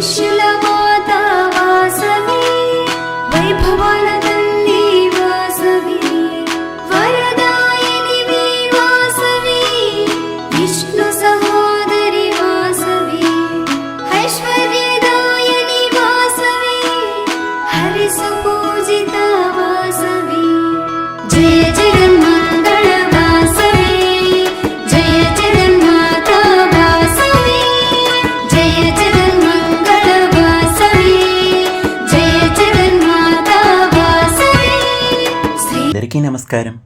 you. నమస్కారం.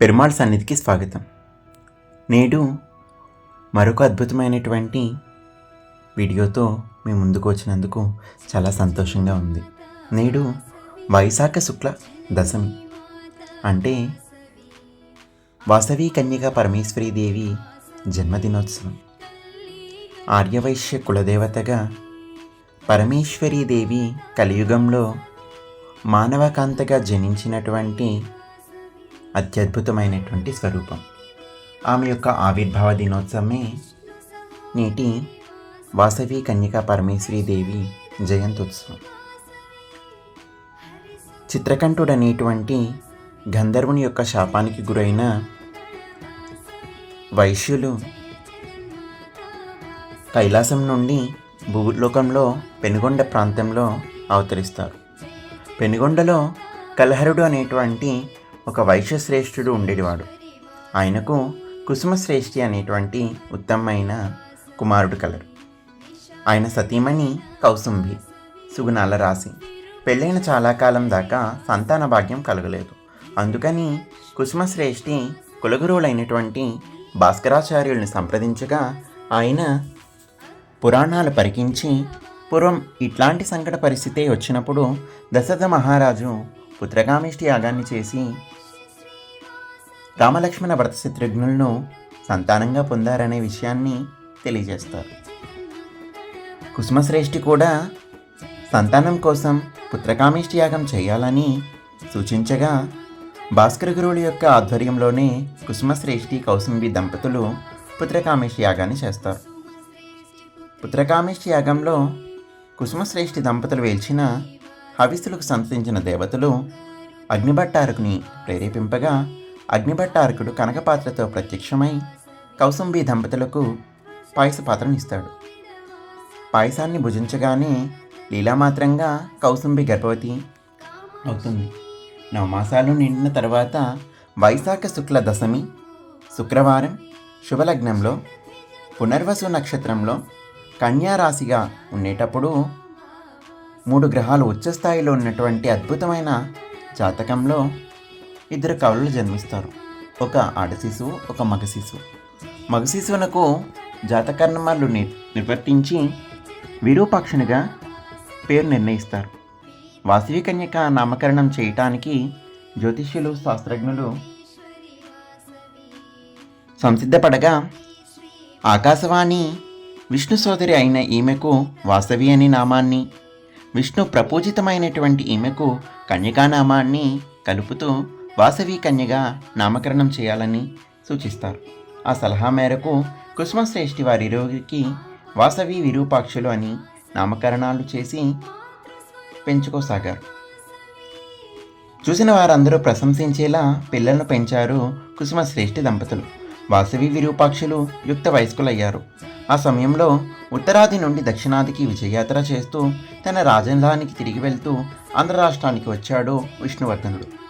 పెరుమాళ్ సన్నిధికి స్వాగతం. నేడు మరొక అద్భుతమైనటువంటి వీడియోతో మీ ముందుకు వచ్చినందుకు చాలా సంతోషంగా ఉంది. నేడు వైశాఖ శుక్ల దశమి. అంటే వాసవి కన్యక పరమేశ్వరీ దేవి జన్మదినోత్సవం. ఆర్యవైశ్య కులదేవతగా పరమేశ్వరీ దేవి కలియుగంలో మానవకాంతగా జనించినటువంటి అత్యద్భుతమైనటువంటి స్వరూపం. ఆమె యొక్క ఆవిర్భావ దినోత్సవమే నేటి వాసవి కన్యకా పరమేశ్వరీదేవి జయంతోత్సవం. చిత్రకంఠుడు అనేటువంటి గంధర్వుని యొక్క శాపానికి గురైన వైశ్యులు కైలాసం నుండి భూలోకంలో పెనుగొండ ప్రాంతంలో అవతరిస్తారు. పెనుగొండలో కలహరుడు అనేటువంటి ఒక వైశ్యశ్రేష్ఠుడు ఉండేవాడు. ఆయనకు కుసుమశ్రేష్ఠి అనేటువంటి ఉత్తమమైన కుమారుడు కలరు. ఆయన సతీమణి కౌసుంభి సుగుణాల రాశి. పెళ్ళైన చాలా కాలం దాకా సంతాన భాగ్యం కలగలేదు. అందుకని కుసుమశ్రేష్ఠి కులగురువులైనటువంటి భాస్కరాచార్యుల్ని సంప్రదించగా ఆయన పురాణాలు పరికించి పూర్వం ఇట్లాంటి సంకట పరిస్థితే వచ్చినప్పుడు దశరథ మహారాజు పుత్రకామిష్టి యాగాన్ని చేసి రామలక్ష్మణ భరత శత్రుఘ్నులను సంతానంగా పొందారనే విషయాన్ని తెలియజేస్తారు. కుసుమశ్రేష్ఠి కూడా సంతానం కోసం పుత్రకామిష్టి యాగం చేయాలని సూచించగా భాస్కర గురువుల యొక్క ఆధ్వర్యంలోనే కుసుమశ్రేష్ఠి కౌసుంబి దంపతులు పుత్రకామిష్టి యాగాన్ని చేస్తారు. పుత్రకామిష్టి యాగంలో కుసుమశ్రేష్ఠి దంపతులు వేల్చిన హవిస్సులకు సంతతించిన దేవతలు అగ్నిభట్టారకుని ప్రేరేపింపగా అగ్నిభట్టారకుడు కనకపాత్రతో ప్రత్యక్షమై కౌసుంబి దంపతులకు పాయస పాత్రనిస్తాడు పాయసాన్ని భుజించగానే లీలామాత్రంగా కౌసుంబి గర్భవతి అవుతుంది. నవమాసాలు నిండిన తర్వాత వైశాఖ శుక్ల దశమి శుక్రవారం శుభలగ్నంలో పునర్వసు నక్షత్రంలో కన్యారాశిగా ఉండేటప్పుడు మూడు గ్రహాలు ఉచ్చస్థాయిలో ఉన్నటువంటి అద్భుతమైన జాతకంలో ఇద్దరు కవులు జన్మిస్తారు. ఒక ఆడ శిశువు ఒక మగ శిశువు. మగ శిశువునకు జాతకర్ణమాలు ని నిర్వర్తించి విరూపాక్షునిగా పేరు నిర్ణయిస్తారు. వాసవి కన్యక నామకరణం చేయటానికి జ్యోతిష్యులు శాస్త్రజ్ఞులు సంసిద్ధపడగా ఆకాశవాణి విష్ణు సోదరి అయిన ఈమెకు వాసవి అని నామాన్ని విష్ణు ప్రపూజితమైనటువంటి ఈమెకు కన్యకా నామాన్ని కలుపుతూ వాసవి కన్యగా నామకరణం చేయాలని సూచిస్తారు. ఆ సలహా మేరకు కుసుమశ్రేష్ఠి వారిరువురికి వాసవి విరూపాక్షులు అని నామకరణాలు చేసి పెంచుకోసాగారు. చూసిన వారందరూ ప్రశంసించేలా పిల్లలను పెంచారు కుసుమశ్రేష్ఠి దంపతులు. వాసవి విరూపాక్షులు యుక్త వయస్కులయ్యారు. ఆ సమయంలో ఉత్తరాది నుండి దక్షిణాదికి విజయయాత్ర చేస్తూ తన రాజధానికి తిరిగి వెళ్తూ ఆంధ్ర రాష్ట్రానికి వచ్చాడు విష్ణువర్ధనుడు.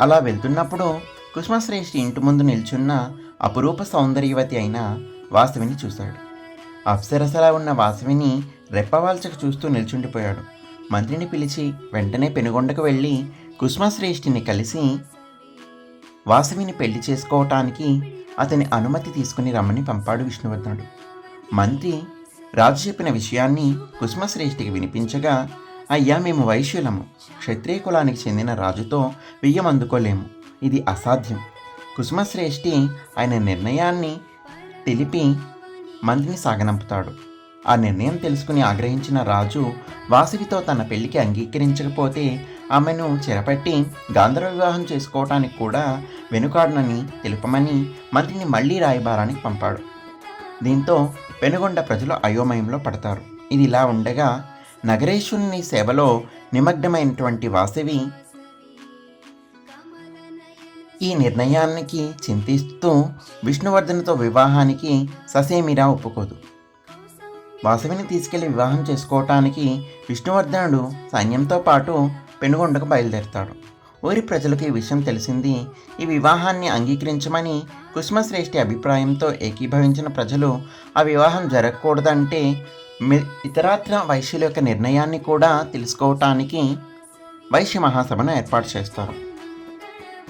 అలా వెళ్తున్నప్పుడు కుసుమశ్రేష్ఠి ఇంటి ముందు నిల్చున్న అపురూప సౌందర్యవతి అయిన వాసవిని చూశాడు. అప్సరసలా ఉన్న వాసవిని రెప్పవాల్చక చూస్తూ నిల్చుండిపోయాడు. మంత్రిని పిలిచి వెంటనే పెనుగొండకు వెళ్ళి కుష్మశ్రేష్ఠిని కలిసి వాసవిని పెళ్ళి చేసుకోవటానికి అతని అనుమతి తీసుకుని రమ్మని పంపాడు విష్ణువర్ధనుడు. మంత్రి రాజు చెప్పిన విషయాన్ని కుష్మశ్రేష్ఠికి వినిపించగా అయ్యా మేము వైశ్యులము. క్షత్రియ కులానికి చెందిన రాజుతో వియ్యం అందుకోలేము ఇది అసాధ్యం. కుసుమశ్రేష్ఠి ఆయన నిర్ణయాన్ని తెలిపి మంత్రిని సాగనంపుతాడు. ఆ నిర్ణయం తెలుసుకుని ఆగ్రహించిన రాజు వాసవితో తన పెళ్ళికి అంగీకరించకపోతే ఆమెను చెరపట్టి గాంధర్వ వివాహం చేసుకోవటానికి కూడా వెనుకాడనని తెలుపమని మంత్రిని మళ్ళీ రాయబారానికి పంపాడు. దీంతో పెనుగొండ ప్రజలు అయోమయంలో పడతారు. ఇది ఇలా ఉండగా నగరేశుని సేవలో నిమగ్నమైనటువంటి వాసవి ఈ నిర్ణయానికి చింతిస్తూ విష్ణువర్ధన్తో వివాహానికి ససేమిరా ఒప్పుకోదు. వాసవిని తీసుకెళ్ళి వివాహం చేసుకోవటానికి విష్ణువర్ధనుడు సైన్యంతో పాటు పెనుగొండకు బయలుదేరుతాడు. ఊరి ప్రజలకు ఈ విషయం తెలిసింది. ఈ వివాహాన్ని అంగీకరించమని కుసుమశ్రేష్ఠి అభిప్రాయంతో ఏకీభవించిన ప్రజలు ఆ వివాహం జరగకూడదంటే ఇతరాత్ర వైశ్యుల యొక్క నిర్ణయాన్ని కూడా తెలుసుకోవటానికి వైశ్య మహాసభను ఏర్పాటు చేస్తారు.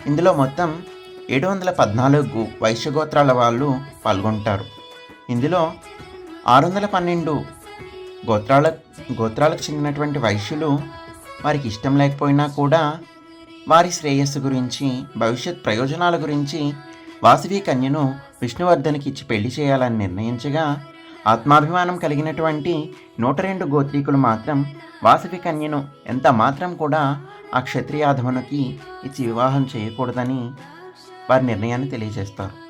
ఇందులో మొత్తం ఏడు వందల పద్నాలుగు వైశ్య గోత్రాల వాళ్ళు పాల్గొంటారు. ఇందులో ఆరు వందల పన్నెండు గోత్రాల గోత్రాలకు చెందినటువంటి వైశ్యులు వారికి ఇష్టం లేకపోయినా కూడా వారి శ్రేయస్సు గురించి భవిష్యత్ ప్రయోజనాల గురించి వాసవి కన్యను విష్ణువర్ధన్కి ఇచ్చి పెళ్ళి చేయాలని నిర్ణయించగా ఆత్మాభిమానం కలిగినటువంటి నూట రెండు గోత్రీకులు మాత్రం వాసవి కన్యను ఎంత మాత్రం కూడా ఆ క్షత్రియాధమునికి ఇచ్చి వివాహం చేయకూడదని వారి నిర్ణయాన్ని తెలియజేస్తారు.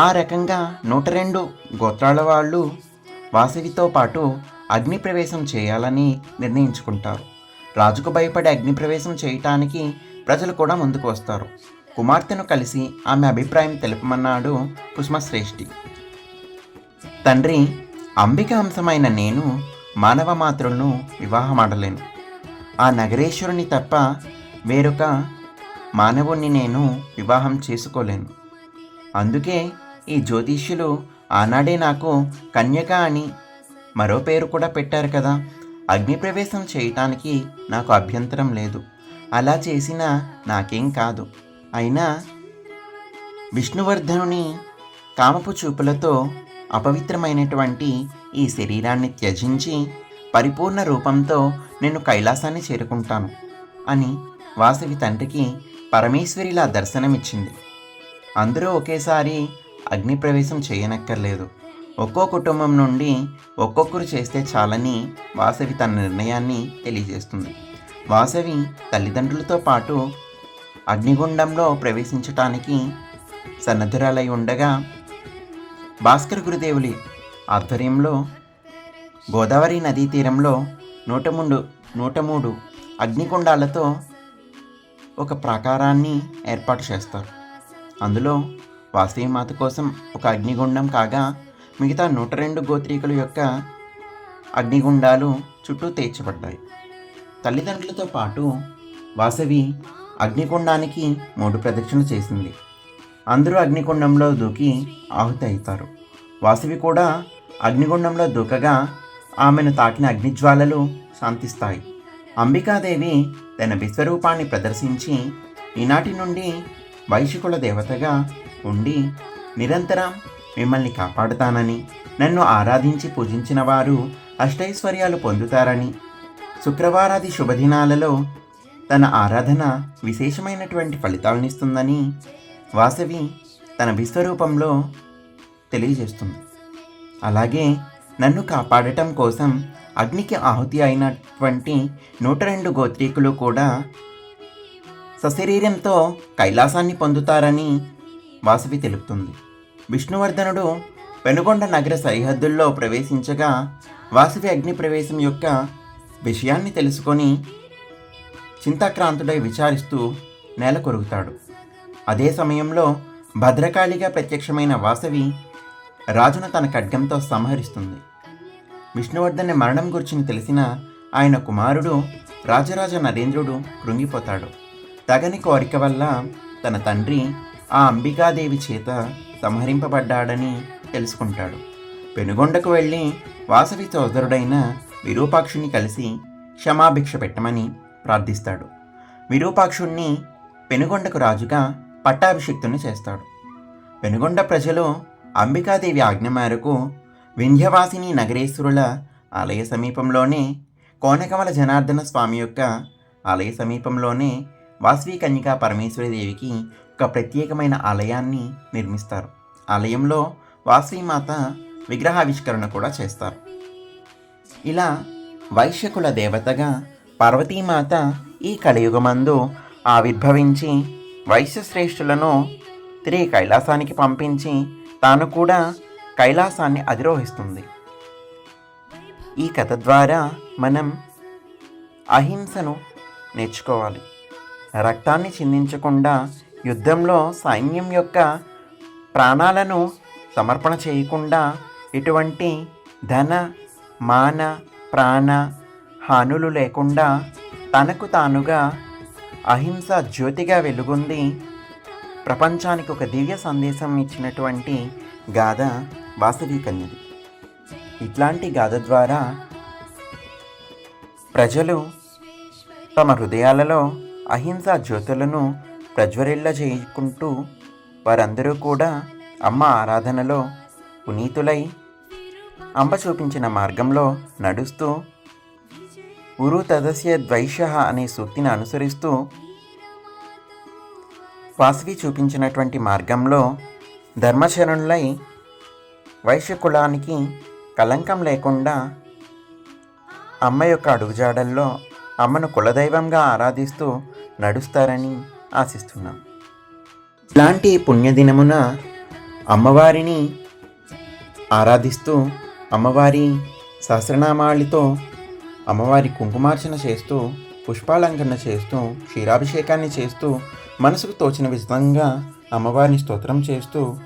ఆ రకంగా నూట రెండు గోత్రాల వాళ్ళు వాసవితో పాటు అగ్నిప్రవేశం చేయాలని నిర్ణయించుకుంటారు. రాజుకు భయపడి అగ్ని ప్రవేశం చేయటానికి ప్రజలు కూడా ముందుకు వస్తారు. కుమార్తెను కలిసి ఆమె అభిప్రాయం తెలుపమన్నాడు కుసుమశ్రేష్ఠి తండ్రి అంబిక అంశమైన నేను మానవ మాతృలను వివాహమాడలేను. ఆ నగరేశ్వరుని తప్ప వేరొక మానవుణ్ణి నేను వివాహం చేసుకోలేను. అందుకే ఈ జ్యోతిష్యులు ఆనాడే నాకు కన్యక అని మరో పేరు కూడా పెట్టారు కదా. అగ్నిప్రవేశం చేయటానికి నాకు అభ్యంతరం లేదు. అలా చేసినా నాకేం కాదు. అయినా విష్ణువర్ధనుని కామపు చూపులతో అపవిత్రమైనటువంటి ఈ శరీరాన్ని త్యజించి పరిపూర్ణ రూపంతో నేను కైలాసాన్ని చేరుకుంటాను అని వాసవి తండ్రికి పరమేశ్వరిలా దర్శనమిచ్చింది. అందరూ ఒకేసారి అగ్నిప్రవేశం చేయనక్కర్లేదు. ఒక్కో కుటుంబం నుండి ఒక్కొక్కరు చేస్తే చాలని వాసవి తన నిర్ణయాన్ని తెలియజేస్తుంది. వాసవి తల్లిదండ్రులతో పాటు అగ్నిగుండంలో ప్రవేశించటానికి సన్నద్ధురాలై ఉండగా భాస్కర్ గురుదేవులి ఆధ్వర్యంలో గోదావరి నదీ తీరంలో నూట మూడు నూట మూడు అగ్నిగుండాలతో ఒక ప్రాకారాన్ని ఏర్పాటు చేస్తారు. అందులో వాసవి మాత కోసం ఒక అగ్నిగుండం కాగా మిగతా నూట రెండు గోత్రీకుల యొక్క అగ్నిగుండాలు చుట్టూ తీర్చబడ్డాయి తల్లిదండ్రులతో పాటు వాసవి అగ్నికుండానికి మూడు ప్రదక్షిణలు చేసింది. అందరూ అగ్నికుండంలో దూకి ఆహుతి అవుతారు వాసవి కూడా అగ్నిగుండంలో దూకగా ఆమెను తాకిన అగ్నిజ్వాలలు శాంతిస్తాయి. అంబికాదేవి తన విశ్వరూపాన్ని ప్రదర్శించి ఈనాటి నుండి వైశికుల దేవతగా ఉండి నిరంతరం మిమ్మల్ని కాపాడుతానని నన్ను ఆరాధించి పూజించిన వారు అష్టైశ్వర్యాలు పొందుతారని శుక్రవారాది శుభదినాలలో తన ఆరాధన విశేషమైనటువంటి ఫలితాలనిస్తుందని వాసవి తన విశ్వరూపంలో తెలియజేస్తుంది. అలాగే నన్ను కాపాడటం కోసం అగ్నికి ఆహుతి అయినటువంటి నూట రెండు గోత్రీకులు కూడా సశరీరంతో కైలాసాన్ని పొందుతారని వాసవి తెలుపుతుంది. విష్ణువర్ధనుడు పెనుగొండ నగర సరిహద్దుల్లో ప్రవేశించగా వాసవి అగ్ని ప్రవేశం యొక్క విషయాన్ని తెలుసుకొని చింతాక్రాంతుడై విచారిస్తూ నేల కొరుగుతాడు అదే సమయంలో భద్రకాళిగా ప్రత్యక్షమైన వాసవి రాజును తన ఖడ్గంతో సంహరిస్తుంది. విష్ణువర్ధన్ మరణం గురించి తెలిసిన ఆయన కుమారుడు రాజరాజ నరేంద్రుడు కృంగిపోతాడు. తగని కోరిక వల్ల తన తండ్రి ఆ అంబికాదేవి చేత సంహరింపబడ్డాడని తెలుసుకుంటాడు. పెనుగొండకు వెళ్ళి వాసవి సోదరుడైన విరూపాక్షుని కలిసి క్షమాభిక్ష పెట్టమని ప్రార్థిస్తాడు. విరూపాక్షుణ్ణి పెనుగొండకు రాజుగా పట్టాభిషిక్తుని చేస్తాడు. పెనుగొండ ప్రజలు అంబికాదేవి ఆజ్ఞ మేరకు వింధ్యవాసిని నగరేశ్వరుల ఆలయ సమీపంలోనే కోనకమల జనార్దన స్వామి యొక్క ఆలయ సమీపంలోనే వాసవి కన్యకా పరమేశ్వరి దేవికి ఒక ప్రత్యేకమైన ఆలయాన్ని నిర్మిస్తారు. ఆలయంలో వాసవిమాత విగ్రహావిష్కరణ కూడా చేస్తారు. ఇలా వైశ్యకుల దేవతగా పార్వతీమాత ఈ కలియుగమందు ఆవిర్భవించి వైశ్యశ్రేష్ఠులను తిరిగి కైలాసానికి పంపించి తాను కూడా కైలాసాన్ని అధిరోహిస్తుంది. ఈ కథ ద్వారా మనం అహింసను నేర్చుకోవాలి. రక్తాన్ని చిందించకుండా యుద్ధంలో సైన్యం యొక్క ప్రాణాలను సమర్పణ చేయకుండా ఇటువంటి ధన మాన ప్రాణ హానులు లేకుండా తనకు తానుగా అహింస జ్యోతిగా వెలుగొంది. ప్రపంచానికి ఒక దివ్య సందేశం ఇచ్చినటువంటి గాథ వాసవి కన్యది. ఇట్లాంటి గాథ ద్వారా ప్రజలు తమ హృదయాలలో అహింసా జ్యోతులను ప్రజ్వరిల్ల చేసుకుంటూ వారందరూ కూడా అమ్మ ఆరాధనలో పునీతులై అంబ చూపించిన మార్గంలో నడుస్తూ ఉరు తదస్య ద్వైష అనే సూక్తిని అనుసరిస్తూ వాసవి చూపించినటువంటి మార్గంలో ధర్మచరణులై వైశ్య కులానికి కలంకం లేకుండా అమ్మ యొక్క అడుగుజాడల్లో అమ్మను కులదైవంగా ఆరాధిస్తూ నడుస్తారని ఆశిస్తున్నాం. ఇలాంటి పుణ్యదినమున అమ్మవారిని ఆరాధిస్తూ అమ్మవారి సహస్రనామాలతో అమ్మవారి కుంకుమార్చన చేస్తూ పుష్పాలంకరణ చేస్తూ క్షీరాభిషేకాన్ని చేస్తూ మనసుకు తోచిన విధంగా అమ్మవారిని స్తోత్రం చేస్తూ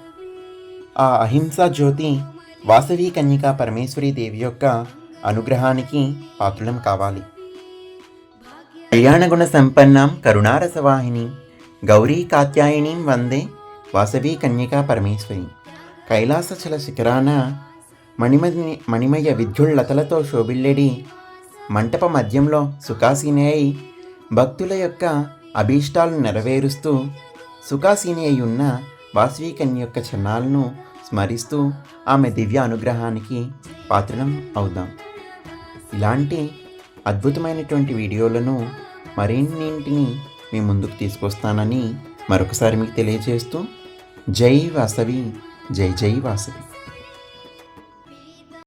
ఆ అహింసా జ్యోతి వాసవి కన్యకా పరమేశ్వరి దేవి యొక్క అనుగ్రహానికి పాత్రులం కావాలి. కళ్యాణగుణ సంపన్నం కరుణారసవాహిని గౌరీ కాత్యాయనీం వందే వాసవి కన్యకా పరమేశ్వరి. కైలాసచల శిఖరాన మణిమని మణిమయ విద్యుల్లతలతో శోభిల్లెడి మంటప మధ్యంలో సుఖాసీని అయి భక్తుల యొక్క అభీష్టాలు నెరవేరుస్తూ సుఖాసీని అయి ఉన్న వాసవికన్య యొక్క క్షణాలను స్మరిస్తూ ఆమె దివ్య అనుగ్రహానికి పాత్రం అవుదాం. ఇలాంటి అద్భుతమైనటువంటి వీడియోలను మరిన్నింటిని మీ ముందుకు తీసుకొస్తానని మరొకసారి మీకు తెలియజేస్తూ జై వాసవి జై జై వాసవి.